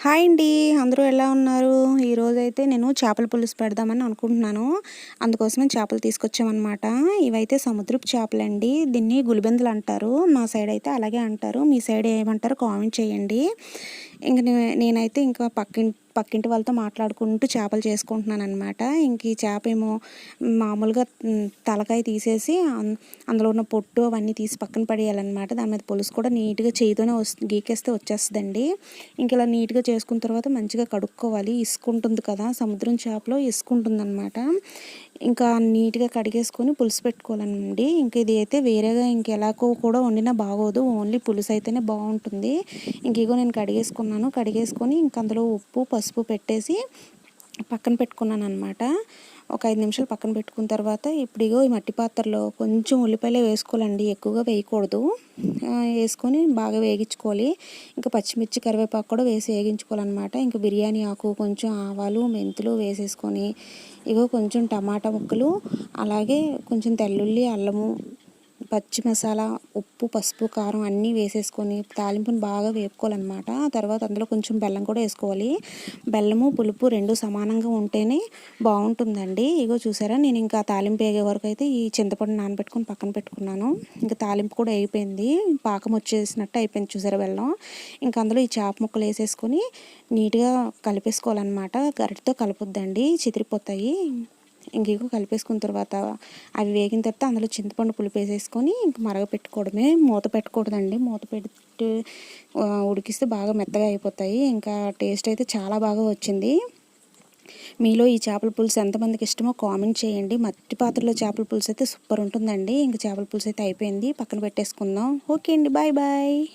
Hi అండి. అందరూ ఎలా ఉన్నారు? ఈరోజైతే నేను చేపల పులుసు పెడదామని అనుకుంటున్నాను. అందుకోసమే చేపలు తీసుకొచ్చామన్నమాట. ఇవైతే సముద్రపు చేపలండి. దీన్ని గులిబెందులు అంటారు. మా సైడ్ అయితే అలాగే అంటారు. మీ సైడ్ ఏమంటారో కామెంట్ చేయండి. ఇంక నేనైతే ఇంకా పక్కింటి పక్కింటి వాళ్ళతో మాట్లాడుకుంటూ చేపలు చేసుకుంటున్నాను అనమాట ఇంక ఈ చేప ఏమో మామూలుగా తలకాయ తీసేసి అందులో ఉన్న పొట్టు అవన్నీ తీసి పక్కన పడేయాలన్నమాట. దాని మీద పులుసు కూడా నీట్గా చేయితోనే వస్తుంది గీకేస్తే వచ్చేస్తుందండి. ఇంక ఇలా నీట్గా చేసుకున్న తర్వాత మంచిగా కడుక్కోవాలి. ఇసుకుంటుంది కదా సముద్రం చేపలో ఇసుకుంటుంది అనమాట ఇంకా నీట్గా కడిగేసుకొని పులుసు పెట్టుకోవాలండి ఇంక ఇది అయితే వేరేగా ఇంకెలాగో కూడా వండినా బాగోదు. ఓన్లీ పులుసు అయితేనే బాగుంటుంది. ఇంక ఇగో నేను కడిగేసుకున్నాను. కడిగేసుకొని ఇంక అందులో ఉప్పు పసుపు పసుపు పెట్టేసి పక్కన పెట్టుకున్నాను అనమాట ఒక ఐదు నిమిషాలు పక్కన పెట్టుకున్న తర్వాత ఇప్పుడిగో ఈ మట్టి పాత్రలో కొంచెం ఉల్లిపాయలే వేసుకోవాలండి ఎక్కువగా వేయకూడదు. వేసుకొని బాగా వేగించుకోవాలి. ఇంకా పచ్చిమిర్చి కరివేపాకు కూడా వేసి వేగించుకోవాలన్నమాట. ఇంకా బిర్యానీ ఆకు కొంచెం ఆవాలు మెంతులు వేసేసుకొని ఇగో కొంచెం టమాటా ముక్కలు అలాగే కొంచెం తెల్లుల్లి అల్లము పచ్చి మసాలా ఉప్పు పసుపు కారం అన్నీ వేసేసుకొని తాలింపుని బాగా వేపుకోవాలన్నమాట. తర్వాత అందులో కొంచెం బెల్లం కూడా వేసుకోవాలి. బెల్లము పులుపు రెండు సమానంగా ఉంటేనే బాగుంటుందండి. ఇగో చూసారా నేను ఇంకా తాలింపు వేగే వరకు అయితే ఈ చింతపండు నానబెట్టుకొని పక్కన పెట్టుకున్నాను. ఇంకా తాలింపు కూడా అయిపోయింది. పాకం వచ్చేసినట్టు అయిపోయింది చూసారా బెల్లం. ఇంకా అందులో ఈ చేప ముక్కలు వేసేసుకొని నీట్గా కలిపేసుకోవాలన్నమాట. గరిటితో కలపొద్దండి. చితిరిపోతాయి. ఇంకేకో కలిపేసుకున్న తర్వాత అవి వేగిన తర్వాత అందులో చింతపండు పులుపు వేసేసుకొని ఇంక మరగపెట్టుకోవడమే. మూత పెట్టకూడదండి. మూత పెట్టి ఉడికిస్తే బాగా మెత్తగా అయిపోతాయి. ఇంకా టేస్ట్ అయితే చాలా బాగా వచ్చింది. మీలో ఈ చేపల పులుసు ఎంతమందికి ఇష్టమో కామెంట్ చేయండి. మట్టి పాత్రలో చేపల పులుసు అయితే సూపర్ ఉంటుందండి. ఇంక చేపల పులుసు అయితే అయిపోయింది. పక్కన పెట్టేసుకుందాం. ఓకే అండి. Bye bye.